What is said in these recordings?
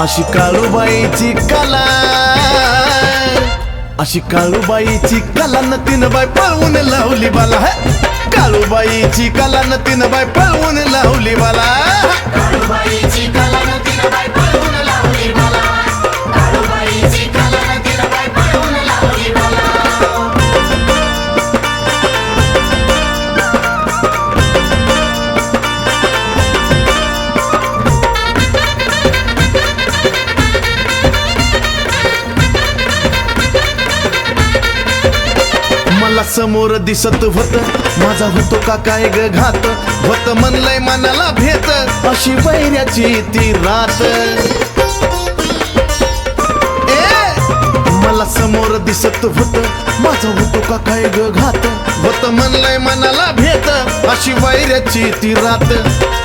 अशी काळूबाईची कला. अशी काळूबाईची कला न तीन बाय पळवून लावली बाला. काळूबाईची कला न तीन बाय पळवून लावली समोर दिसत होत. माझा होतो का काय ग घात? होत म्हणलंय मनाला भेट अशी बैऱ्याची ती रात. ए! मला समोर दिसत होत. माझा होतो का काय ग घात? होत म्हणलंय मनाला भेट अशी वैऱ्याची ती रात.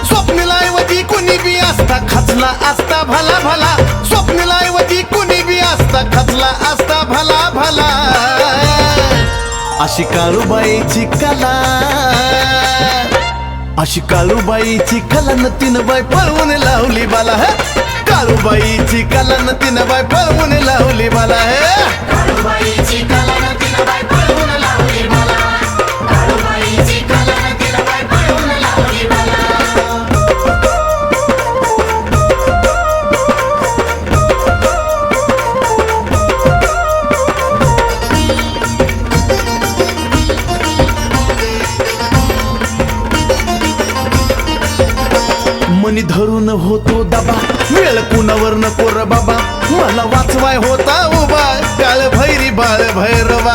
स्वप्नीला ऐवजी कुणी बी असता खचला असता भला भला. अशी काळूबाईची कला. अशी काळूबाईची कला न तीन बाय पळवून लावली बाला काळूबाईची कला न तीन बाय पळवून लावली बाला काळूबाईची कला न तिनं बाई पळवून लावली मला मनी धरून होतो दबा. वेळ कुणावर नको र बाबा? मला वाचवाय होता उभा. काळ भैरी बाळ भैरवा.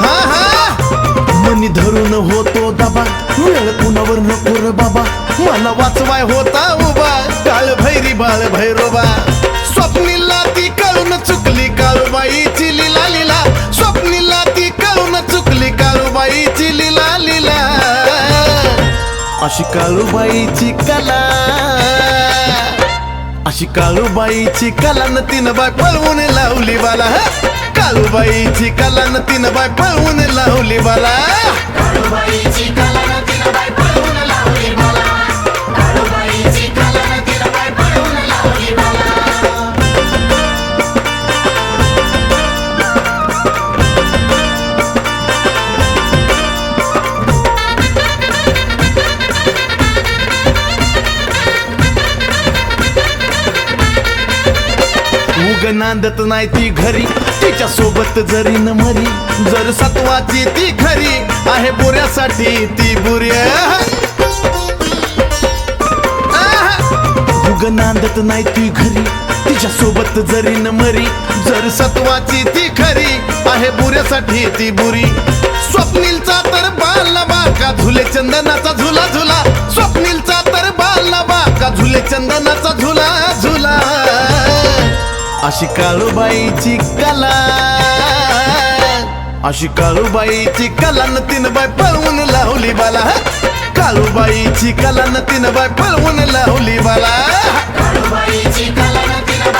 हा हा. मनी धरून होतो दबा. वेळ कुणावर नको र बाबा? मला वाचवाय होता उभा. काळ भैरी बाळ भैरवा. स्वप्नीला ती कळून चुकली काळबाईची अशी काळूबाईची कला. अशी काळूबाईची कला न तीन बाय पळवून लावली बाला काळूबाईची कला न तीन बाय पळवून लावली बाला मग नांदत नाही ती घरी. तिच्या सोबत जरी न मरी जर सत्वाची ती खरी आहे बुऱ्यासाठी ती बुऱ्या मग नांदत नाही ती घरी तिच्या सोबत जरी न मरी जर सत्वाची ती खरी आहे बुऱ्यासाठी ती बुरी. स्वप्नीलचा तर बाल बाका झुले चंदनाचा झुला झुला. स्वप्नीलचा तर बाल बाका झुले चंदनाचा झुला झुला. अशी काळूबाईची कला. अशी काळूबाईची कला न तीन बाय पळवून लावली बाला. काळूबाईची कला न तीन बाय पळवून लावली बाला. काळूबाईची कला न तिनं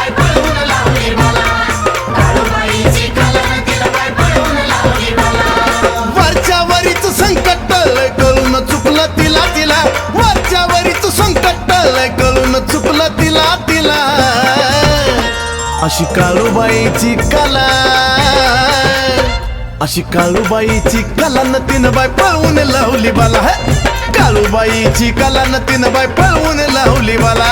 अशी काळूबाईची कला. अशी काळूबाईची कला न तीन बाय पळवून लावली बाला. काळूबाईची कला न तीन बाय पळवून लावली बाला.